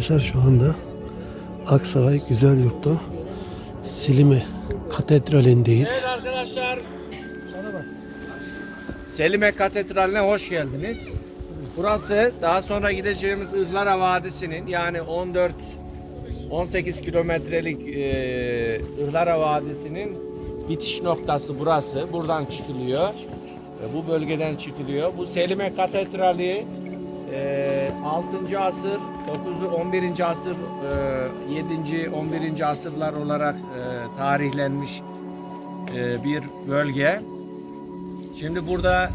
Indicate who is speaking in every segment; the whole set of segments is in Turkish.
Speaker 1: arkadaşlar şu anda Aksaray Güzel Yurt'ta Silime Katedrali'ndeyiz.
Speaker 2: Evet arkadaşlar. Selime Katedrali'ne hoş geldiniz. Burası daha sonra gideceğimiz Ihlara Vadisi'nin yani 14 18 kilometrelik e, Ihlara Vadisi'nin bitiş noktası burası. Buradan çıkılıyor. E, bu bölgeden çıkılıyor. Bu Selime Katedrali e, 6. asır, 9. 11. asır, e, 7. 11. asırlar olarak e, tarihlenmiş e, bir bölge. Şimdi burada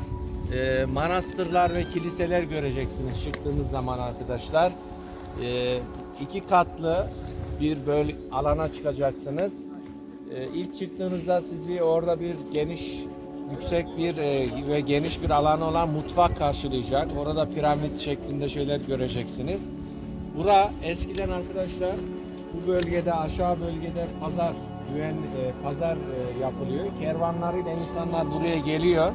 Speaker 2: e, manastırlar ve kiliseler göreceksiniz çıktığınız zaman arkadaşlar. E, iki katlı bir böl alana çıkacaksınız. E, ilk çıktığınızda sizi orada bir geniş, yüksek bir e, ve geniş bir alan olan mutfak karşılayacak. Orada piramit şeklinde şeyler göreceksiniz. Bura eskiden arkadaşlar bu bölgede aşağı bölgede pazar güven e, pazar e, yapılıyor. Kervanlarıyla insanlar buraya geliyor.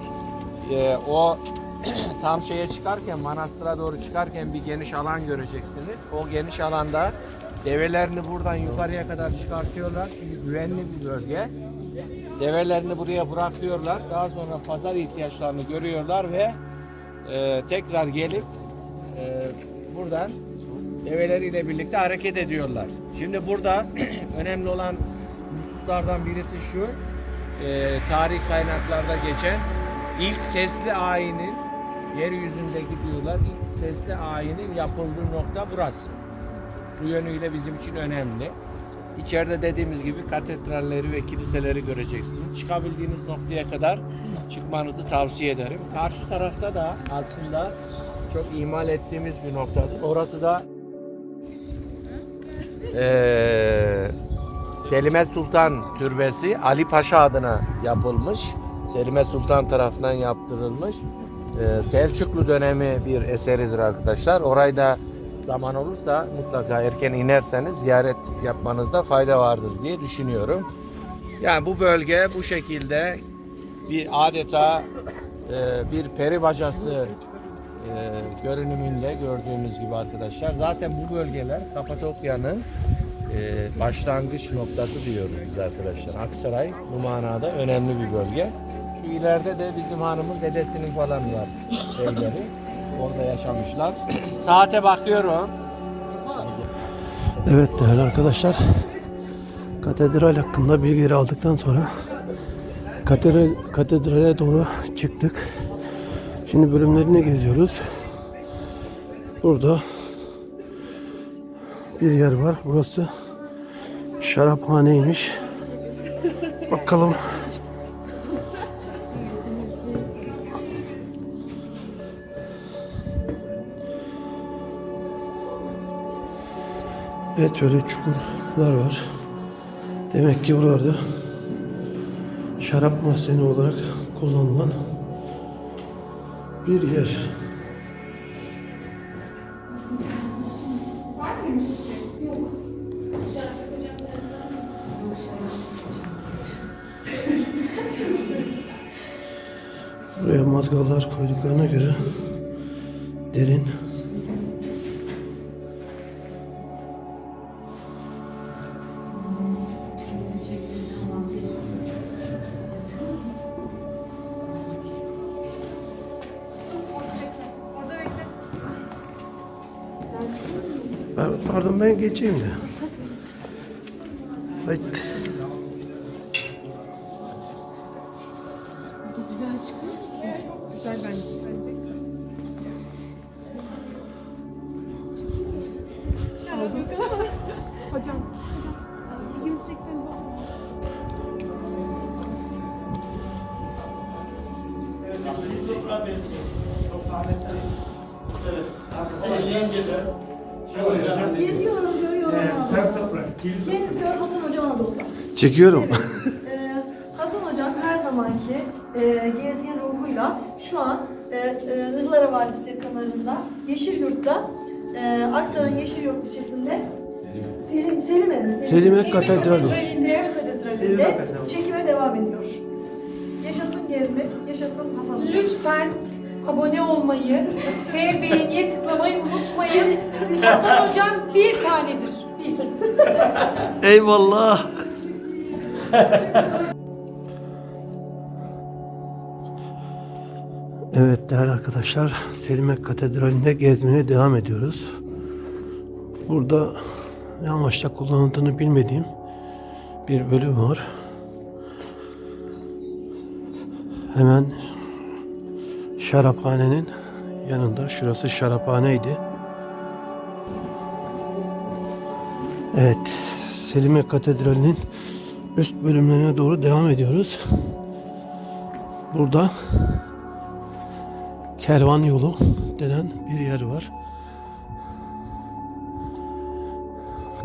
Speaker 2: E, o tam şeye çıkarken manastıra doğru çıkarken bir geniş alan göreceksiniz. O geniş alanda develerini buradan yukarıya kadar çıkartıyorlar. Çünkü güvenli bir bölge. Develerini buraya bırakıyorlar. Daha sonra pazar ihtiyaçlarını görüyorlar ve e, tekrar gelip e, buradan develeriyle birlikte hareket ediyorlar. Şimdi burada önemli olan hususlardan birisi şu, e, tarih kaynaklarda geçen ilk sesli ayinin yeryüzündeki diyorlar ilk sesli ayinin yapıldığı nokta burası. Bu yönüyle bizim için önemli. İçeride dediğimiz gibi katedralleri ve kiliseleri göreceksiniz. Çıkabildiğiniz noktaya kadar çıkmanızı tavsiye ederim. Karşı tarafta da aslında çok ihmal ettiğimiz bir noktadır. Orası da eee Selime Sultan Türbesi Ali Paşa adına yapılmış. Selime Sultan tarafından yaptırılmış. Eee, Selçuklu dönemi bir eseridir arkadaşlar. Orayı da zaman olursa mutlaka erken inerseniz ziyaret yapmanızda fayda vardır diye düşünüyorum. Yani bu bölge bu şekilde bir adeta eee, bir peri bacası e, görünümünde gördüğümüz gibi arkadaşlar. Zaten bu bölgeler Kapadokya'nın e, başlangıç noktası diyoruz biz arkadaşlar. Aksaray bu manada önemli bir bölge. Şu ileride de bizim hanımın dedesinin falan var evleri. Orada yaşamışlar. Saate bakıyorum.
Speaker 1: Evet değerli arkadaşlar. Katedral hakkında bilgileri aldıktan sonra katedral, katedrale doğru çıktık. Şimdi bölümlerini geziyoruz. Burada bir yer var. Burası şaraphaneymiş. Bakalım. Evet böyle çukurlar var. Demek ki buralarda şarap mahzeni olarak kullanılan bir yer. Buraya mazgallar koyduklarına göre derin Ben, geçeyim de. Çekiyorum.
Speaker 3: Ee, Hasan Hocam her zamanki e, gezgin ruhuyla şu an e, e, Ihlara Vadisi yakınlarında Yeşilyurt'ta e, Aksaray'ın Yeşilyurt ilçesinde Selim, Selime mi?
Speaker 1: Selime Katedrali.
Speaker 3: Selime Katedrali'nde çekime devam ediyor. Yaşasın gezmek, yaşasın Hasan Hocam.
Speaker 4: Lütfen abone olmayı ve beğeniye tıklamayı unutmayın. Hasan hocam bir tanedir. Bir.
Speaker 1: Eyvallah. Evet değerli arkadaşlar Selimek Katedrali'nde gezmeye devam ediyoruz. Burada ne amaçla kullanıldığını bilmediğim bir bölüm var. Hemen şaraphanenin yanında. Şurası şaraphaneydi. Evet, Selime Katedrali'nin üst bölümlerine doğru devam ediyoruz. Burada kervan yolu denen bir yer var.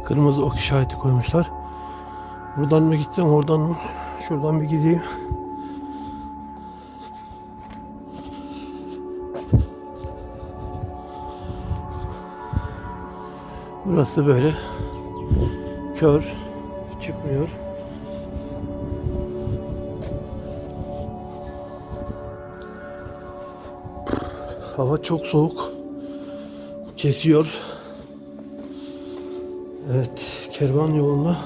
Speaker 1: Kırmızı ok işareti koymuşlar. Buradan mı gitsem oradan mı? Şuradan bir gideyim. Burası böyle kör çıkmıyor. Hava çok soğuk. Kesiyor. Evet, kervan yolunda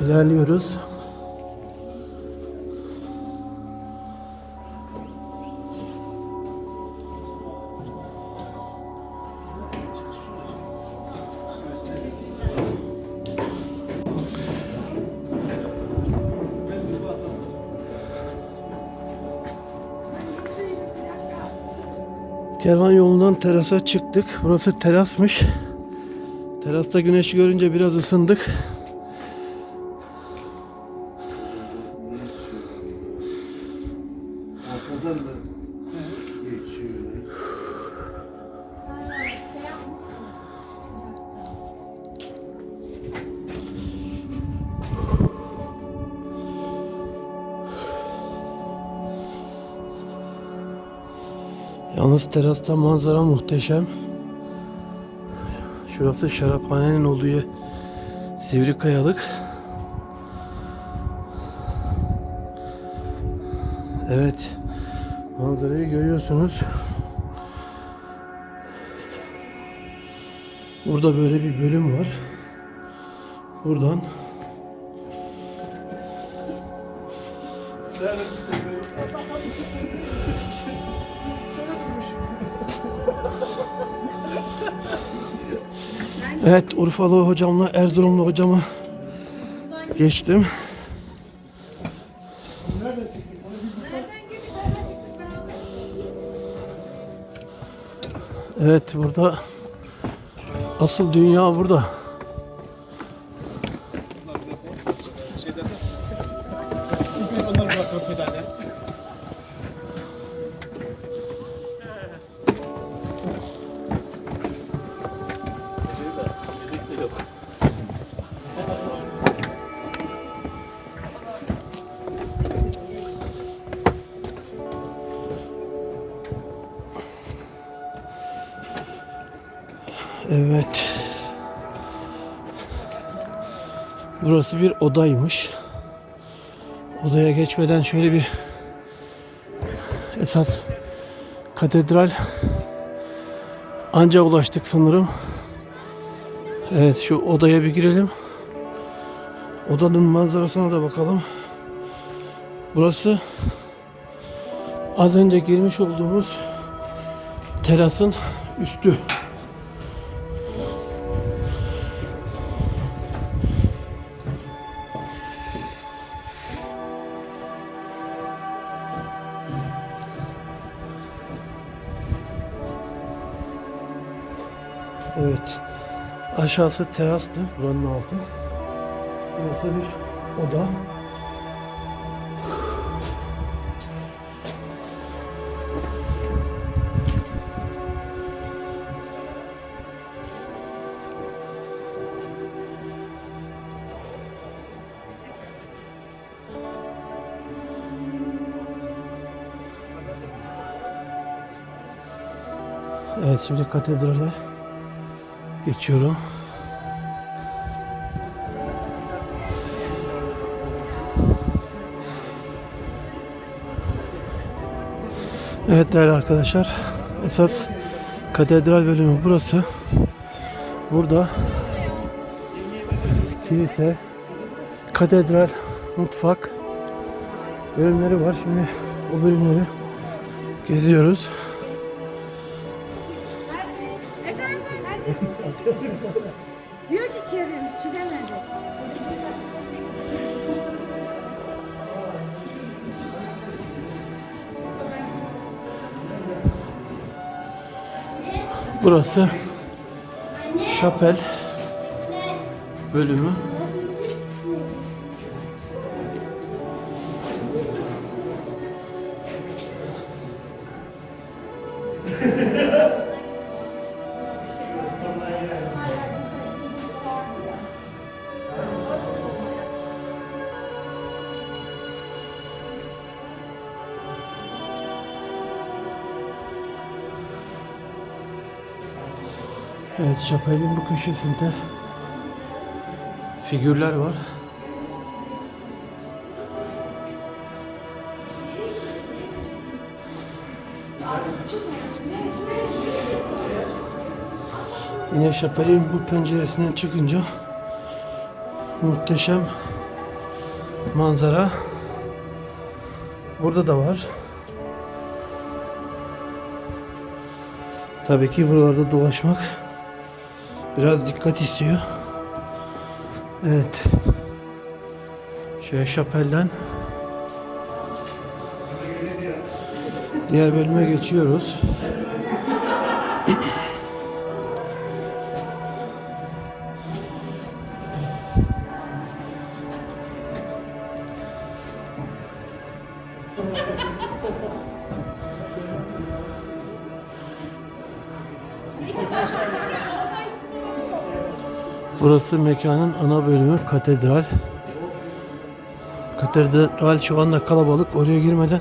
Speaker 1: ilerliyoruz. Kervan yolundan terasa çıktık. Burası terasmış. Terasta güneşi görünce biraz ısındık. Terasta manzara muhteşem. Şurası şaraphanenin olduğu. Sivri kayalık. Evet. Manzarayı görüyorsunuz. Burada böyle bir bölüm var. Buradan Evet Urfalı hocamla Erzurumlu hocamı geçtim. Evet burada asıl dünya burada. Burası bir odaymış. Odaya geçmeden şöyle bir esas katedral anca ulaştık sanırım. Evet şu odaya bir girelim. Odanın manzarasına da bakalım. Burası az önce girmiş olduğumuz terasın üstü. Evet. Aşağısı terastı. Buranın altı. Burası bir oda. Evet şimdi katedrale geçiyorum. Evet değerli arkadaşlar. Esas katedral bölümü burası. Burada kilise, katedral, mutfak bölümleri var. Şimdi o bölümleri geziyoruz. Burası şapel bölümü. Evet, bu köşesinde figürler var. Yine şapelin bu penceresinden çıkınca muhteşem manzara burada da var. Tabii ki buralarda dolaşmak biraz dikkat istiyor. Evet. Şöyle şapelden diğer bölüme geçiyoruz. Burası mekanın ana bölümü katedral. Katedral şu anda kalabalık. Oraya girmeden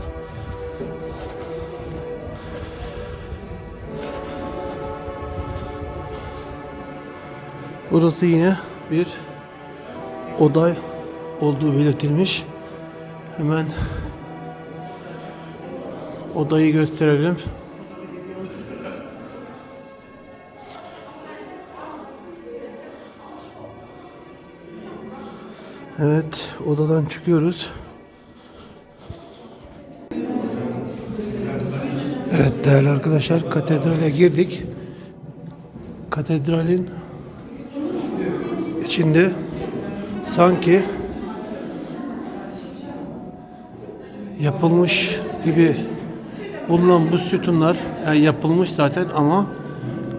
Speaker 1: Burası yine bir oda olduğu belirtilmiş. Hemen odayı gösterelim. Evet, odadan çıkıyoruz. Evet değerli arkadaşlar, katedrale girdik. Katedralin içinde sanki yapılmış gibi bulunan bu sütunlar yani yapılmış zaten ama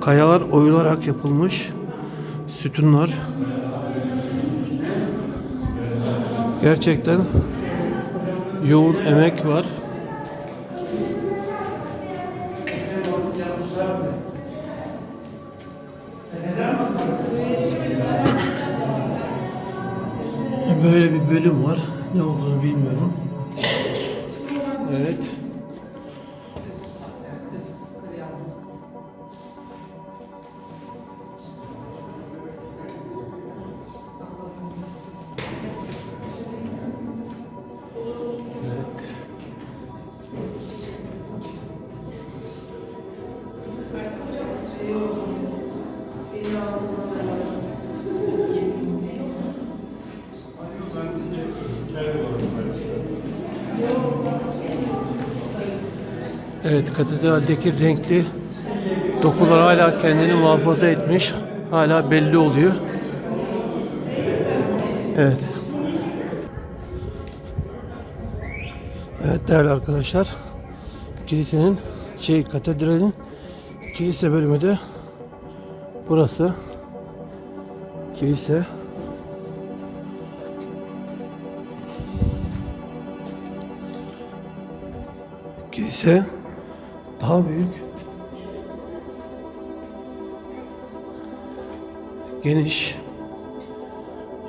Speaker 1: kayalar oyularak yapılmış sütunlar Gerçekten yoğun emek var. Böyle bir bölüm var. Ne olduğunu bilmiyorum. Evet, katedraldeki renkli dokular hala kendini muhafaza etmiş. Hala belli oluyor. Evet. Evet değerli arkadaşlar. Kilisenin şey katedralin kilise bölümü de burası. Kilise. Kilise daha büyük. Geniş.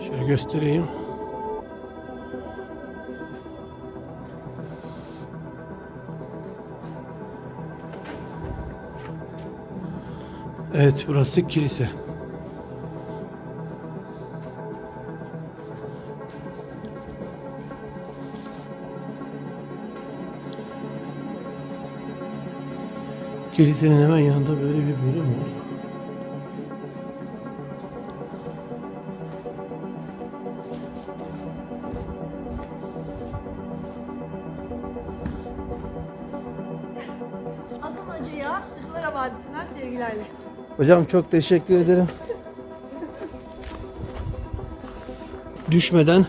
Speaker 1: Şöyle göstereyim. Evet burası kilise. Kilisenin hemen yanında böyle bir bölüm var.
Speaker 3: Hasan Hoca'ya Ihlara Vadisi'nden sevgilerle.
Speaker 1: Hocam çok teşekkür ederim. Düşmeden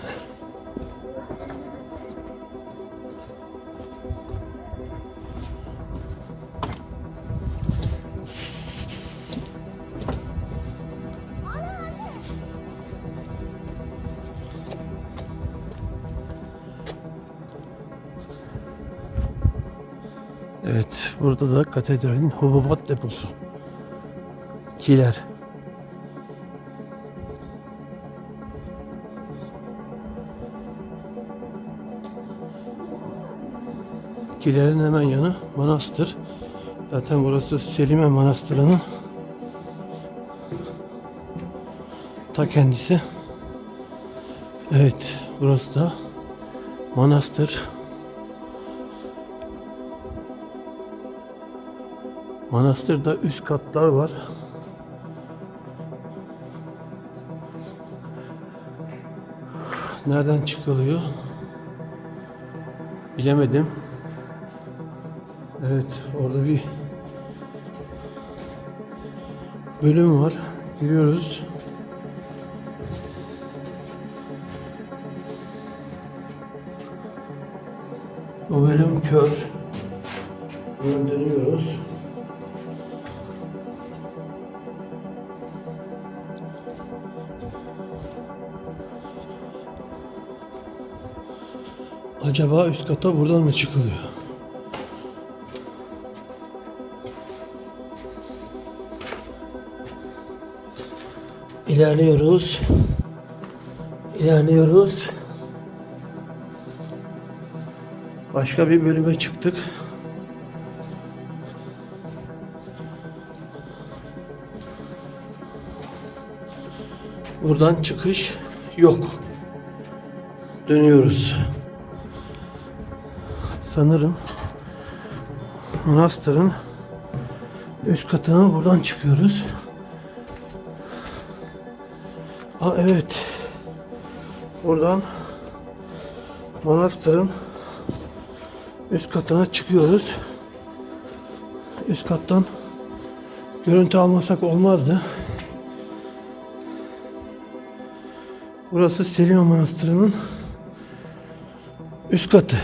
Speaker 1: burada da katedralin hububat deposu. Kiler. Kilerin hemen yanı manastır. Zaten burası Selime Manastırı'nın ta kendisi. Evet, burası da manastır. Manastırda üst katlar var. Nereden çıkılıyor? Bilemedim. Evet, orada bir bölüm var. Giriyoruz. O bölüm kör. Buradan dönüyoruz. Acaba üst kata buradan mı çıkılıyor? İlerliyoruz. İlerliyoruz. Başka bir bölüme çıktık. Buradan çıkış yok. Dönüyoruz. Sanırım manastırın üst katına buradan çıkıyoruz. Aa evet. Buradan manastırın üst katına çıkıyoruz. Üst kattan görüntü almasak olmazdı. Burası Selime Manastırı'nın üst katı.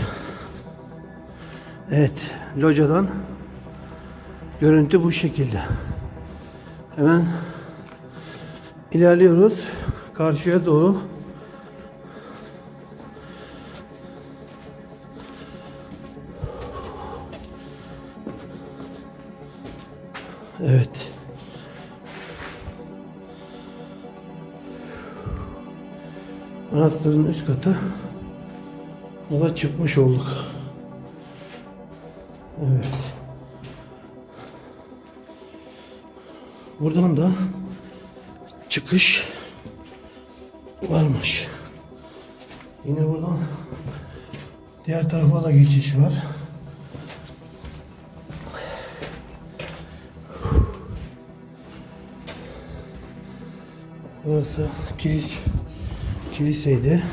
Speaker 1: Evet, locadan görüntü bu şekilde. Hemen ilerliyoruz karşıya doğru. Evet. Manastırın üst katı. Yola çıkmış olduk. Buradan da çıkış varmış. Yine buradan diğer tarafa da geçiş var. Burası kilis kiliseydi.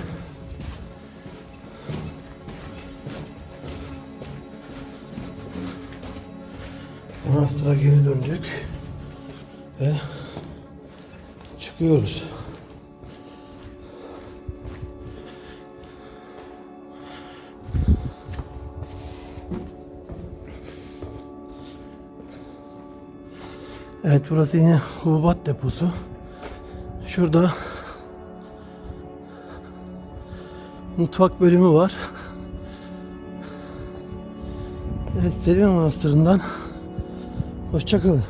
Speaker 1: Manastıra geri döndük ve çıkıyoruz. Evet burası yine hububat deposu. Şurada mutfak bölümü var. Evet Selime Manastırı'ndan hoşçakalın.